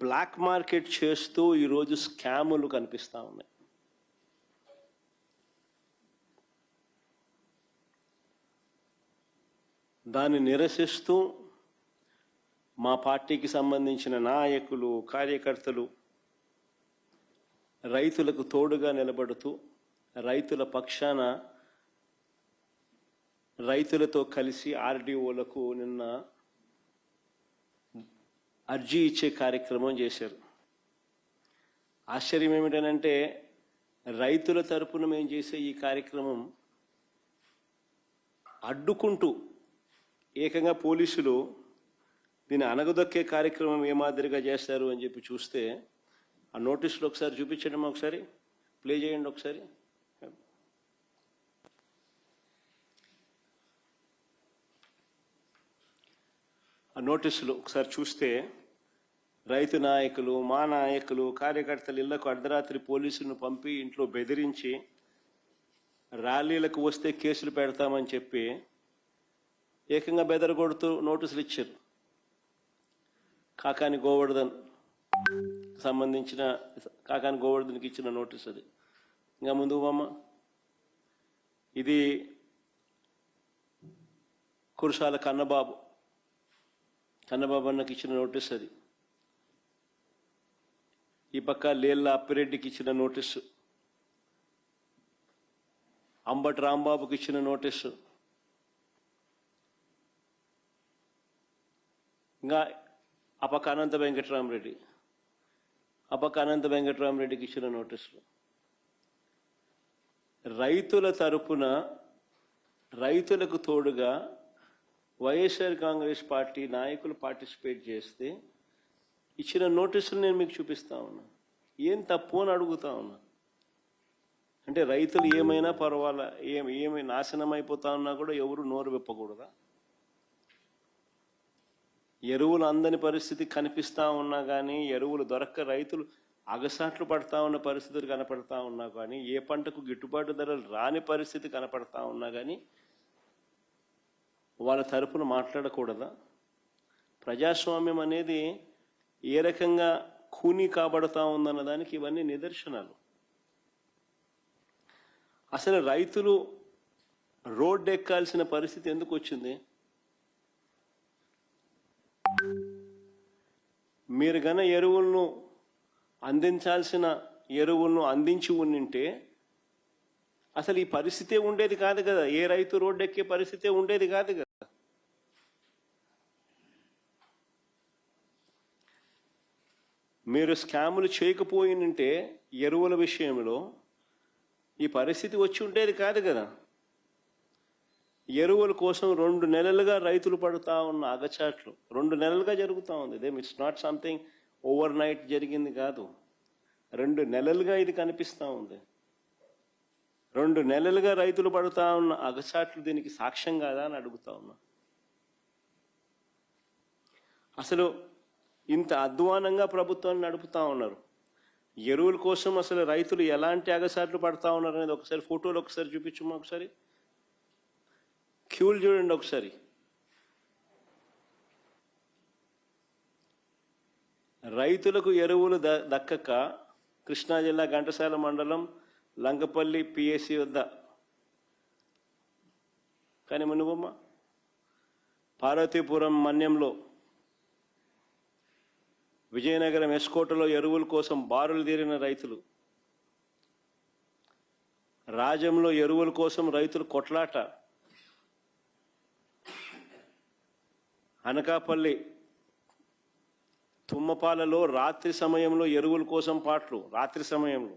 Black market చేస్తూ ఈరోజు స్కాములు కనిపిస్తూ ఉన్నాయి. దాన్ని నిరసిస్తూ మా పార్టీకి సంబంధించిన నాయకులు కార్యకర్తలు రైతులకు తోడుగా నిలబడుతూ రైతుల పక్షాన రైతులతో కలిసి ఆర్డీఓలకు నిన్న అర్జీ ఇచ్చే కార్యక్రమం చేశారు. ఆశ్చర్యం ఏమిటనంటే రైతుల తరపున మేము చేసే ఈ కార్యక్రమం అడ్డుకుంటూ ఏకంగా పోలీసులు దీన్ని అనగదొక్కే కార్యక్రమం ఏ మాదిరిగా చేస్తారు అని చెప్పి చూస్తే ఆ నోటీసులు ఒకసారి చూపించండి ఒకసారి ప్లే చేయండి ఒకసారి. ఆ నోటీసులు ఒకసారి చూస్తే రైతు నాయకులు మా నాయకులు కార్యకర్తలు ఇళ్ళకు అర్ధరాత్రి పోలీసులను పంపి ఇంట్లో బెదిరించి ర్యాలీలకు వస్తే కేసులు పెడతామని చెప్పి ఏకంగా బెదరగొడుతూ నోటీసులు ఇచ్చారు. కాకాని గోవర్ధన్ సంబంధించిన కాకాని గోవర్ధన్కి ఇచ్చిన నోటీస్ అది. ఇంకా ముందు బామ్మ ఇది కురుషాల కన్నబాబు. కన్నబాబు అన్నకి ఇచ్చిన నోటీస్ అది. ఈ పక్క లేళ్ళ అప్పిరెడ్డికి ఇచ్చిన నోటీసు. అంబటి రాంబాబుకి ఇచ్చిన నోటీసు. ఇంకా ఆ పక్క అనంత వెంకటరామరెడ్డి. ఆ పక్క అనంత వెంకటరామరెడ్డికి ఇచ్చిన నోటీసులు. రైతుల తరపున రైతులకు తోడుగా Y S R Congress party నాయకులు పార్టిసిపేట్ చేస్తే ఇచ్చిన నోటీసులు నేను మీకు చూపిస్తా ఉన్నా. ఏం తప్పు అని అడుగుతా ఉన్నా. అంటే రైతులు ఏమైనా పర్వాలా ఏం ఏమి నాశనం అయిపోతా ఉన్నా కూడా ఎవరు నోరు విప్పకూడదా? ఎరువులు అందని పరిస్థితి కనిపిస్తా ఉన్నా కానీ ఎరువులు దొరక్క రైతులు అగసాట్లు పడతా ఉన్న పరిస్థితులు కనపడతా ఉన్నా కానీ ఏ పంటకు గిట్టుబాటు ధరలు రాని పరిస్థితి కనపడతా ఉన్నా కానీ వాళ్ళ తరపున మాట్లాడకూడదా? ప్రజాస్వామ్యం అనేది ఏ రకంగా కూనీ కాబడతా ఉందన్న దానికి ఇవన్నీ నిదర్శనాలు. అసలు రైతులు రోడ్డు ఎక్కాల్సిన పరిస్థితి ఎందుకు వచ్చింది? మీరు గన ఎరువులను అందించాల్సిన ఎరువులను అందించి ఉండింటే అసలు ఈ పరిస్థితే ఉండేది కాదు కదా. ఏ రైతు రోడ్డు ఎక్కే పరిస్థితే ఉండేది కాదు కదా. మీరు స్కాములు చేయకపోయినంటే ఎరువుల విషయంలో ఈ పరిస్థితి వచ్చి ఉండేది కాదు కదా. ఎరువుల కోసం రెండు నెలలుగా రైతులు పడుతూ ఉన్న అగచాట్లు రెండు నెలలుగా జరుగుతూ ఉంది. Them it's not something overnight జరిగింది కాదు. రెండు నెలలుగా ఇది కనిపిస్తూ ఉంది. రెండు నెలలుగా రైతులు పడుతూ ఉన్న అగచాట్లు దీనికి సాక్ష్యం కాదా అని అడుగుతా ఉన్నా. అసలు ఇంత అధ్వానంగా ప్రభుత్వాన్ని నడుపుతా ఉన్నారు. ఎరువుల కోసం అసలు రైతులు ఎలాంటి అగసాట్లు పడతా ఉన్నారు అనేది ఒకసారి ఫోటోలు ఒకసారి చూపించమ్మా ఒకసారి? క్యూలు చూడండి ఒకసారి. రైతులకు ఎరువులు ద దక్కక కృష్ణా జిల్లా ఘంటసాల మండలం లంకపల్లి పిఎస్సి వద్ద. కానీ మునుగమ్మ పార్వతీపురం మన్యంలో విజయనగరం ఎస్కోటలో ఎరువుల కోసం బారులు తీరిన రైతులు. రాజ్యంలో ఎరువుల కోసం రైతులు కొట్లాట. అనకాపల్లి తుమ్మపాలలో రాత్రి సమయంలో ఎరువుల కోసం పాటలు రాత్రి సమయంలో.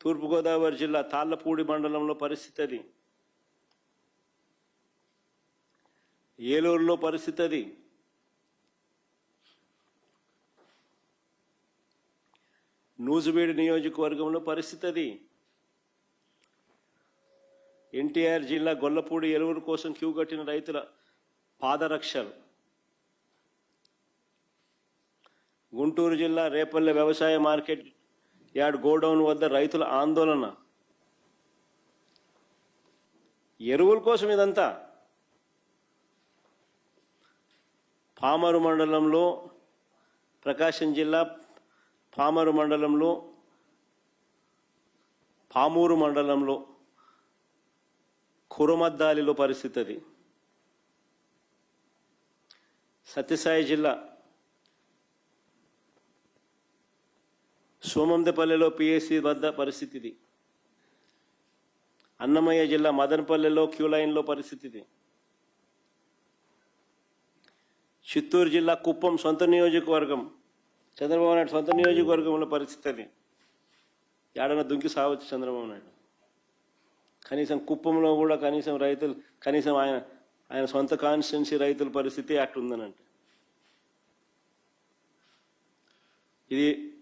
తూర్పుగోదావరి జిల్లా తాళ్ళపూడి మండలంలో పరిస్థితి అది. ఏలూరులో పరిస్థితి అది. నూజువేడి నియోజకవర్గంలో పరిస్థితి అది. ఎన్టీఆర్ జిల్లా గొల్లపూడి ఎరువుల కోసం క్యూ కట్టిన రైతుల పాదరక్షలు. గుంటూరు జిల్లా రేపల్లె వ్యవసాయ మార్కెట్ యార్డ్ గోడౌన్ వద్ద రైతుల ఆందోళన. ఎరువుల కోసం ఇదంతా. పామరు మండలంలో ప్రకాశం జిల్లా పామరు మండలంలో పామూరు మండలంలో కురుమద్దాలిలో పరిస్థితి అది. సత్యసాయి జిల్లా సోమందపల్లెలో పిఎస్సి వద్ద పరిస్థితి ఇది. అన్నమయ్య జిల్లా మదనపల్లెలో క్యూ లైన్లో పరిస్థితి ఇది. చిత్తూరు జిల్లా కుప్పం సొంత నియోజకవర్గం చంద్రబాబు నాయుడు సొంత నియోజకవర్గంలో పరిస్థితి అది. ఏడన్నా దుంకి సావచ్చు చంద్రబాబు నాయుడు. కనీసం కుప్పంలో కూడా కనీసం రైతులు కనీసం ఆయన ఆయన సొంత కాన్స్టిట్యున్సీ రైతుల పరిస్థితి అట్లుందనంటే. ఇది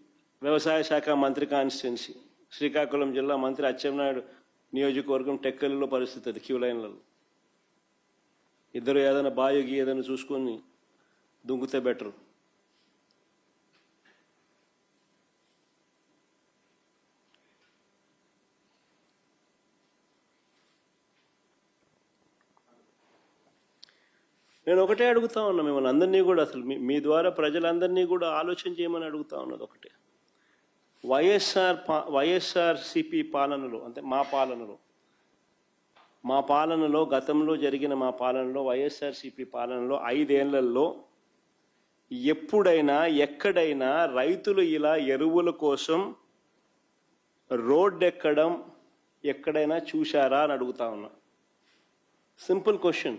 వ్యవసాయ శాఖ మంత్రి కాన్స్టిట్యున్సీ. శ్రీకాకుళం జిల్లా మంత్రి అచ్చెన్నాయుడు నియోజకవర్గం టెక్కలిలో పరిస్థితి అది క్యూ లైన్లలో. ఇద్దరు ఏదైనా బాయోగి ఏదైనా చూసుకొని దుంకుతే బెటర్. నేను ఒకటే అడుగుతా ఉన్నా మిమ్మల్ని అందరినీ కూడా అసలు మీ- మీ ద్వారా ప్రజలందరినీ కూడా ఆలోచన చేయమని అడుగుతా ఉన్నది ఒకటే. వైఎస్ఆర్ పా వైఎస్ఆర్ పాలనలో అంటే మా పాలనలో మా పాలనలో గతంలో జరిగిన మా పాలనలో వైఎస్ఆర్సిపి పాలనలో ఐదేళ్ళలో ఎప్పుడైనా ఎక్కడైనా రైతులు ఇలా ఎరువుల కోసం రోడ్ ఎక్కడం ఎక్కడైనా చూశారా అని అడుగుతా ఉన్నా. సింపుల్ క్వశ్చన్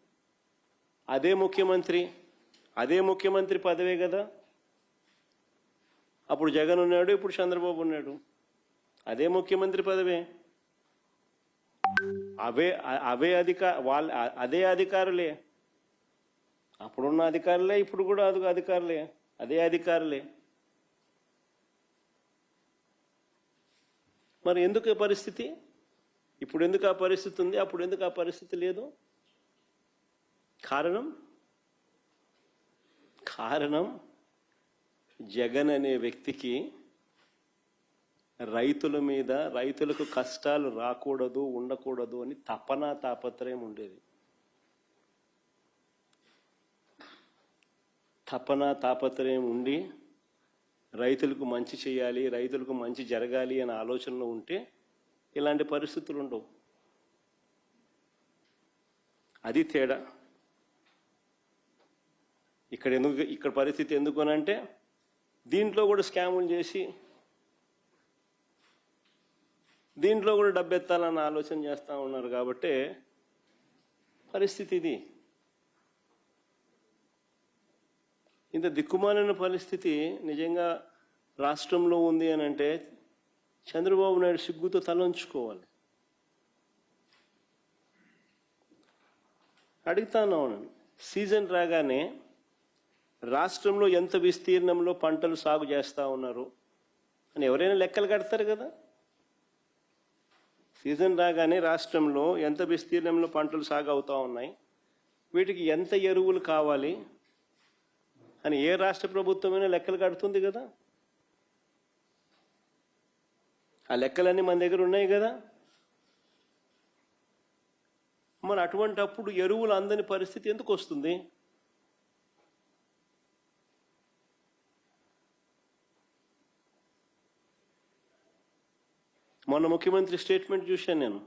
అదే ముఖ్యమంత్రి అదే ముఖ్యమంత్రి పదవే కదా. అప్పుడు జగన్ ఉన్నాడు ఇప్పుడు చంద్రబాబు ఉన్నాడు. అదే ముఖ్యమంత్రి పదవే. అవే అవే అధికార వాళ్ళ అదే అధికారులే. అప్పుడున్న అధికారులే ఇప్పుడు కూడా అది అధికారులే. అదే అధికారులే. మరి ఎందుకు పరిస్థితి? ఇప్పుడు ఎందుకు ఆ పరిస్థితి ఉంది? అప్పుడు ఎందుకు ఆ పరిస్థితి లేదు? కారణం? కారణం? జగన్ అనే వ్యక్తికి రైతుల మీద రైతులకు కష్టాలు రాకూడదు ఉండకూడదు అని తపన తాపత్రయం ఉండేది. తపన తాపత్రయం ఉండి రైతులకు మంచి చేయాలి రైతులకు మంచి జరగాలి అనే ఆలోచనలో ఉంటే ఇలాంటి పరిస్థితులు ఉండవు. అది తేడా. ఇక్కడ ఎందుకు ఇక్కడ పరిస్థితి ఎందుకు అని అంటే దీంట్లో కూడా స్కాములు చేసి దీంట్లో కూడా డబ్బెత్తాలన్న ఆలోచన చేస్తూ ఉన్నారు కాబట్టి పరిస్థితి ఇది. ఇంత దిక్కుమాలిన పరిస్థితి నిజంగా రాష్ట్రంలో ఉంది అని అంటే చంద్రబాబు నాయుడు సిగ్గుతో తలంచుకోవాలి. అడుగుతాను అవునండి సీజన్ రాగానే రాష్ట్రంలో ఎంత విస్తీర్ణంలో పంటలు సాగు చేస్తూ ఉన్నారు అని ఎవరైనా లెక్కలు కడతారు కదా? సీజన్ రాగానే రాష్ట్రంలో ఎంత విస్తీర్ణంలో పంటలు సాగు అవుతూ ఉన్నాయి? వీటికి ఎంత ఎరువులు కావాలి? అని ఏ రాష్ట్ర ప్రభుత్వమైనా లెక్కలు కడుతుంది కదా? ఆ లెక్కలన్నీ మన దగ్గర ఉన్నాయి కదా? మరి అటువంటి అప్పుడు ఎరువులు అందని పరిస్థితి ఎందుకు వస్తుంది? మొన్న ముఖ్యమంత్రి స్టేట్మెంట్ చూశాను నేను.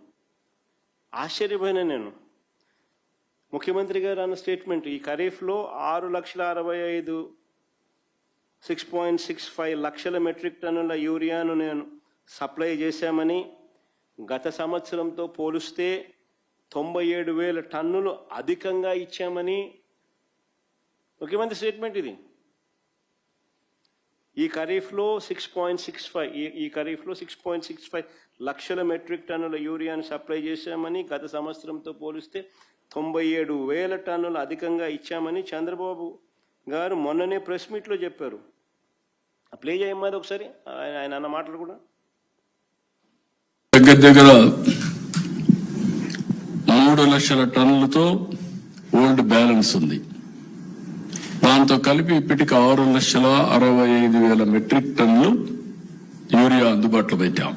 ఆశ్చర్యపోయినా నేను. ముఖ్యమంత్రి గారు అన్న స్టేట్మెంట్ ఈ ఖరీఫ్లో ఆరు లక్షల అరవై ఐదు సిక్స్ పాయింట్ సిక్స్ ఫైవ్ లక్షల మెట్రిక్ టన్నుల యూరియాను నేను సప్లై చేశామని గత సంవత్సరంతో పోలిస్తే తొంభై ఏడు వేల టన్నులు అధికంగా ఇచ్చామని ముఖ్యమంత్రి స్టేట్మెంట్ ఇది. ఈ ఖరీఫ్లో సిక్స్ పాయింట్ సిక్స్ ఫైవ్ ఈ ఖరీఫ్లో సిక్స్ పాయింట్ సిక్స్ ఫైవ్ లక్షల మెట్రిక్ టన్నుల యూరియాను సప్లై చేశామని గత సంవత్సరంతో పోలిస్తే తొంభై ఏడు వేల టన్నులు అధికంగా ఇచ్చామని చంద్రబాబు గారు మొన్ననే ప్రెస్ మీట్లో చెప్పారు. ప్లే చేయమ్మది ఒకసారి ఆయన ఆయన అన్న మాటలు కూడా. దగ్గర దగ్గర మూడు లక్షల టన్నులతో ఓల్డ్ బ్యాలెన్స్ ఉంది. దాంతో కలిపి ఇప్పటికి ఆరు లక్షల అరవై ఐదు వేల మెట్రిక్ టన్నులు యూరియా అందుబాటులో పెట్టాం.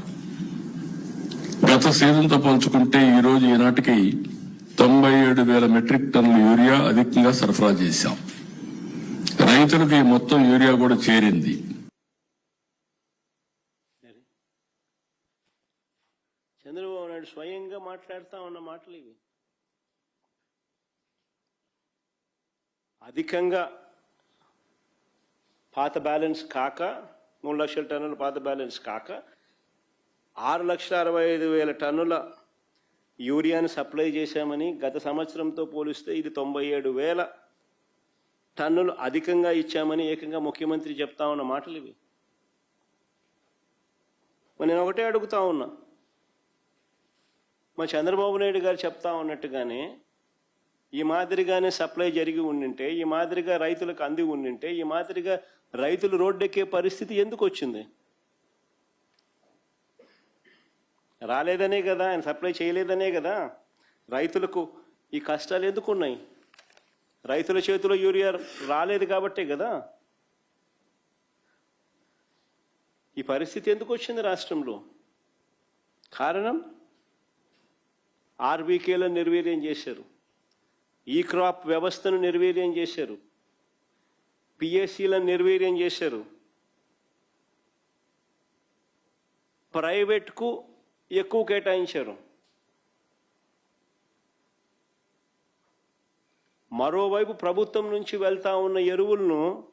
గత సీజన్తో పోల్చుకుంటే ఈ రోజు ఈనాటికి తొంభై ఏడు వేల మెట్రిక్ టన్నుల యూరియా అధికంగా సరఫరా చేశాం. రైతులకు ఈ మొత్తం యూరియా కూడా చేరింది. చంద్రబాబు నాయుడు స్వయంగా మాట్లాడుతా ఉన్న మాటలు ఇవి. అధికంగా పాత బ్యాలెన్స్ కాక మూడు లక్షల టన్నుల పాత బ్యాలెన్స్ కాక ఆరు లక్షల అరవై ఐదు వేల టన్నుల యూరియాను సప్లై చేశామని గత సంవత్సరంతో పోలిస్తే ఇది తొంభై ఏడు వేల టన్నులు అధికంగా ఇచ్చామని ఏకంగా ముఖ్యమంత్రి చెప్తా ఉన్న మాటలు ఇవి. నేను ఒకటే అడుగుతా ఉన్నా. మా చంద్రబాబు నాయుడు గారు చెప్తా ఉన్నట్టుగానే ఈ మాదిరిగానే సప్లై జరిగి ఉండింటే ఈ మాదిరిగా రైతులకు అంది ఉండింటే ఈ మాదిరిగా రైతులు రోడ్డెక్కే పరిస్థితి ఎందుకు వచ్చింది? రాలేదనే కదా ఆయన సప్లై చేయలేదనే కదా. రైతులకు ఈ కష్టాలు ఎందుకు ఉన్నాయి రైతుల చేతిలో యూరియా రాలేదు కాబట్టే కదా. ఈ పరిస్థితి ఎందుకు వచ్చింది రాష్ట్రంలో? కారణం? ఆర్బీకేలను నిర్వీర్యం చేశారు. ఈ క్రాప్ వ్యవస్థను నిర్వీర్యం చేశారు. పిఎస్సీలను నిర్వీర్యం చేశారు. ప్రైవేట్కు ఎక్కువ కేటాయించారు. మరోవైపు ప్రభుత్వం నుంచి వెళ్తా ఉన్న ఎరువులను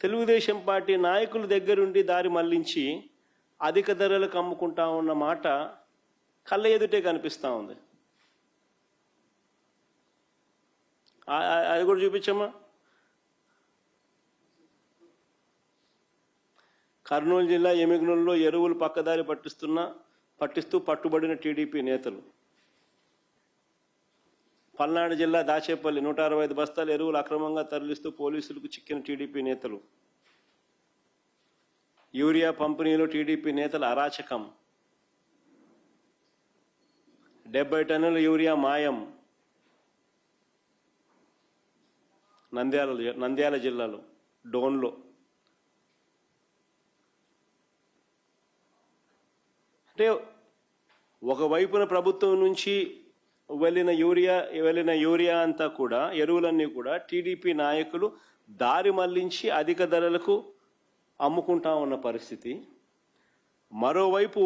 తెలుగుదేశం పార్టీ నాయకుల దగ్గరుండి దారి మళ్ళించి అధిక ధరలకు అమ్ముకుంటా ఉన్న మాట కళ్ళ ఎదుటే కనిపిస్తూ ఉంది ఆ- ఆ- అది కూడా చూపించమ్మా. కర్నూలు జిల్లా ఎమిగనూరులో ఎరువులు పక్కదారి పట్టిస్తున్న పట్టిస్తూ పట్టుబడిన టీడీపీ నేతలు. పల్నాడు జిల్లా దాచేపల్లి నూట అరవై ఐదు బస్తాలు ఎరువులు అక్రమంగా తరలిస్తూ పోలీసులకు చిక్కిన టీడీపీ నేతలు. యూరియా పంపిణీలో టీడీపీ నేతల అరాచకం. డెబ్బై టన్నుల యూరియా మాయం. నంద్యాల నంద్యాల జిల్లాలో డోన్లో. అంటే ఒకవైపున ప్రభుత్వం నుంచి వెళ్ళిన యూరియా వెళ్ళిన యూరియా అంతా కూడా ఎరువులన్నీ కూడా టీడీపీ నాయకులు దారి మళ్ళించి అధిక ధరలకు అమ్ముకుంటా ఉన్న పరిస్థితి. మరోవైపు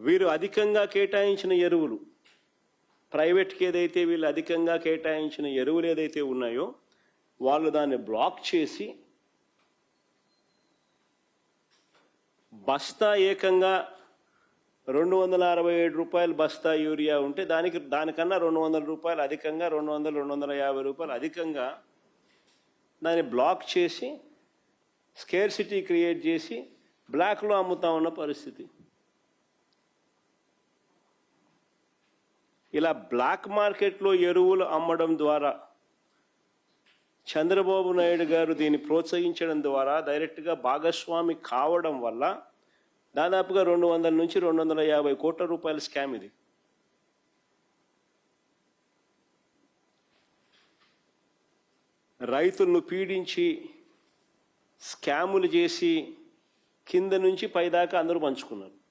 వీరు అధికంగా కేటాయించిన ఎరువులు ప్రైవేట్కి ఏదైతే వీళ్ళు అధికంగా కేటాయించిన ఎరువులు ఏదైతే ఉన్నాయో వాళ్ళు దాన్ని బ్లాక్ చేసి బస్తా ఏకంగా రెండు వందల అరవై ఏడు రూపాయలు బస్తా యూరియా ఉంటే దానికి దానికన్నా రెండు వందల రూపాయలు అధికంగా రెండు వందలు రెండు వందల యాభై రూపాయలు అధికంగా దాన్ని బ్లాక్ చేసి స్కేర్సిటీ క్రియేట్ చేసి బ్లాక్లో అమ్ముతా ఉన్న పరిస్థితి. ఇలా బ్లాక్ మార్కెట్లో ఎరువులు అమ్మడం ద్వారా చంద్రబాబు నాయుడు గారు దీన్ని ప్రోత్సహించడం ద్వారా డైరెక్ట్గా భాగస్వామి కావడం వల్ల దాదాపుగా రెండు వందల నుంచి రెండు వందల యాభై కోట్ల రూపాయల స్కామ్ ఇది. రైతులను పీడించి స్కాములు చేసి కింద నుంచి పైదాకా అందరూ పంచుకున్నారు.